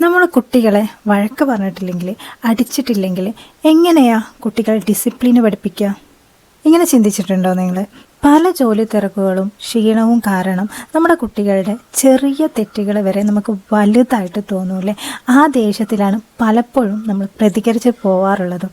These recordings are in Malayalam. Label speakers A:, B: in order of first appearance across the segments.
A: നമ്മൾ കുട്ടികളെ വഴക്ക് പറഞ്ഞിട്ടില്ലെങ്കിൽ അടിച്ചിട്ടില്ലെങ്കിൽ എങ്ങനെയാ കുട്ടികളെ ഡിസിപ്ലിൻ പഠിപ്പിക്കുക? ഇങ്ങനെ ചിന്തിച്ചിട്ടുണ്ടോ നിങ്ങൾ പല ജോലി തിരക്കുകളും ക്ഷീണവും കാരണം നമ്മുടെ കുട്ടികളുടെ ചെറിയ തെറ്റുകൾ വരെ നമുക്ക് വലുതായിട്ട് തോന്നൂലേ ആ ദേഷ്യത്തിലാണ് പലപ്പോഴും നമ്മൾ പ്രതികരിച്ച് പോവാറുള്ളതും.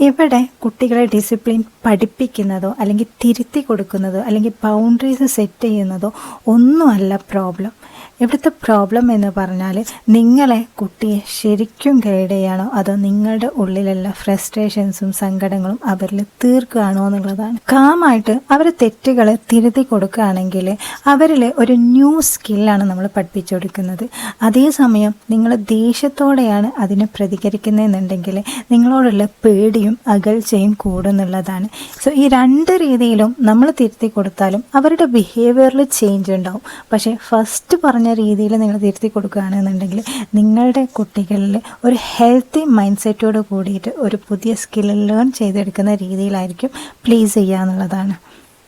A: ഇവിടെ കുട്ടികളെ ഡിസിപ്ലിൻ പഠിപ്പിക്കുന്നതോ അല്ലെങ്കിൽ തിരുത്തി കൊടുക്കുന്നതോ അല്ലെങ്കിൽ ബൗണ്ടറീസ് സെറ്റ് ചെയ്യുന്നതോ ഒന്നുമല്ല പ്രോബ്ലം ഇവിടുത്തെ പ്രോബ്ലം എന്ന് പറഞ്ഞാൽ നിങ്ങളെ കുട്ടിയെ ശരിക്കും ഗൈഡ് അതോ നിങ്ങളുടെ ഉള്ളിലുള്ള ഫ്രസ്ട്രേഷൻസും സങ്കടങ്ങളും അവരിൽ തീർക്കുകയാണോ എന്നുള്ളതാണ്. കാമായിട്ട് അവരെ തെറ്റുകൾ തിരുത്തി കൊടുക്കുകയാണെങ്കിൽ അവരിൽ ഒരു ന്യൂ സ്കില്ലാണ് നമ്മൾ പഠിപ്പിച്ചു കൊടുക്കുന്നത്. അതേസമയം നിങ്ങൾ ദേഷ്യത്തോടെയാണ് അതിനെ പ്രതികരിക്കുന്നതെന്നുണ്ടെങ്കിൽ നിങ്ങളോടുള്ള പേടിയും അകൽച്ചയും കൂടുന്നുള്ളതാണ്. സോ ഈ രണ്ട് രീതിയിലും നമ്മൾ തിരുത്തി കൊടുത്താലും അവരുടെ ബിഹേവിയറിൽ ചേഞ്ച് ഉണ്ടാവും. പക്ഷേ ഫസ്റ്റ് പറഞ്ഞ രീതിയിൽ നിങ്ങൾ തിരുത്തി കൊടുക്കുകയാണെന്നുണ്ടെങ്കിൽ നിങ്ങളുടെ കുട്ടികളിൽ ഒരു ഹെൽത്തി മൈൻഡ് സെറ്റോട് കൂടിയിട്ട് ഒരു പുതിയ സ്കിൽ ലേൺ ചെയ്തെടുക്കുന്ന രീതിയിലായിരിക്കും പ്ലീസ് ചെയ്യുക എന്നുള്ളതാണ്.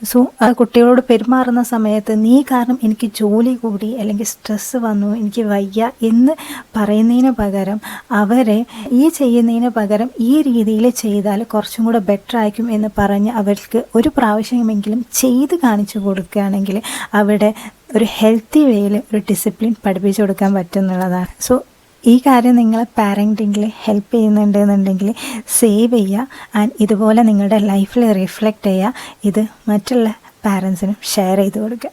A: സോ കുട്ടികളോട് പെരുമാറുന്ന സമയത്ത് നീ കാരണം എനിക്ക് ജോലി കൂടി അല്ലെങ്കിൽ സ്ട്രെസ്സ് വന്നു എനിക്ക് വയ്യ എന്ന് പറയുന്നതിന് പകരം അവരെ ഈ ചെയ്യുന്നതിന് പകരം ഈ രീതിയിൽ ചെയ്താൽ കുറച്ചും കൂടെ ബെറ്റർ ആയിരിക്കും എന്ന് പറഞ്ഞ് അവർക്ക് ഒരു പ്രാവശ്യമെങ്കിലും ചെയ്ത് കാണിച്ചു കൊടുക്കുകയാണെങ്കിൽ അവിടെ ഒരു ഹെൽത്തി വേയിൽ ഒരു ഡിസിപ്ലിൻ പഠിപ്പിച്ചു കൊടുക്കാൻ പറ്റുന്നുള്ളതാണ്. സോ ഈ കാര്യം നിങ്ങളെ പാരന്റിങ്ങിൽ ഹെൽപ്പ് ചെയ്യുന്നുണ്ട് എന്നുണ്ടെങ്കിൽ സേവ് ചെയ്യുക ആൻഡ് ഇതുപോലെ നിങ്ങളുടെ ലൈഫിൽ റിഫ്ലക്റ്റ് ചെയ്യുക. ഇത് മറ്റുള്ള പാരൻസിനും ഷെയർ ചെയ്ത് കൊടുക്കുക.